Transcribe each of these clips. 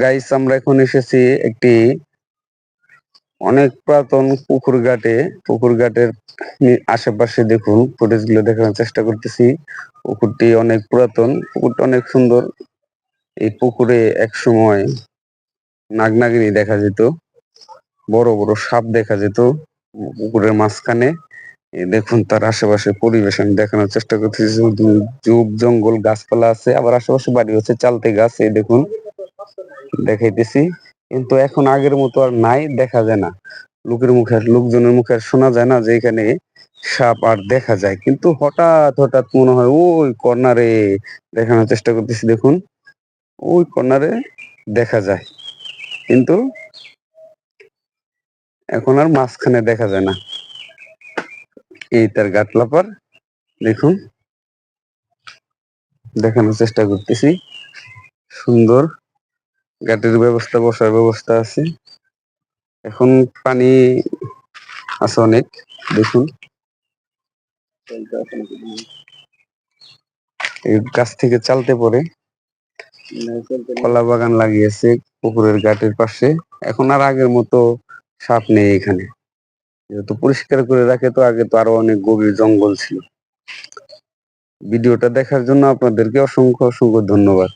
Guys আমরা এখন এসেছি একটি অনেক পুরাতন পুকুর ঘাটে। পুকুর ঘাটের আশেপাশে দেখুন ফুটেজগুলো দেখানোর চেষ্টা করতেছি। পুকুরটি অনেক পুরাতন, পুকুরটা অনেক সুন্দর। এই পুকুরে এক সময় নাগনাগিনী দেখা যেত, বড় বড় সাপ দেখা যেত পুকুরের মাঝখানে। দেখুন, তার আশেপাশে পরিবেশ আমি দেখানোর চেষ্টা করতেছি। যুগ জঙ্গল, গাছপালা আছে, আবার আশেপাশে বাড়ি হচ্ছে চালতে গাছ, এই দেখুন। দেখাইতেছি। কিন্তু এখন আগের মতো আর নাই, দেখা যায় না। লোকের মুখে, লোকজনের মুখে আর শোনা যায় না যে এখানে সাপ আর দেখা যায়। কিন্তু হঠাৎ হঠাৎ মনে হয় ওই কর্নারে দেখানোর চেষ্টা করতেছি, দেখুন। ওই কর্নারে দেখা যায়। কিন্তু এখন আর মাঝখানে দেখা যায় না। এই তার গাটলাপার দেখুন। দেখানোর চেষ্টা করতেছি। সুন্দর। গাটের ব্যবস্থা, বসার ব্যবস্থা আছে। এখন পানি আছে অনেক, দেখুন। গাছ থেকে চালতে পরে কলা বাগান লাগিয়েছে পুকুরের ঘাটের পাশে। এখন আর আগের মতো সাপ নেই এখানে। যেহেতু পরিষ্কার করে রাখে, তো আগে তো আরও অনেক গভীর জঙ্গল ছিল। ভিডিওটা দেখার জন্য আপনাদেরকে অসংখ্য অসংখ্য ধন্যবাদ।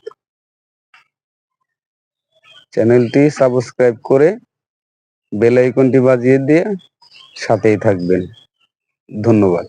চ্যানেলটি সাবস্ক্রাইব করে বেল আইকনটি বাজিয়ে দিয়ে সাথেই থাকবেন। ধন্যবাদ।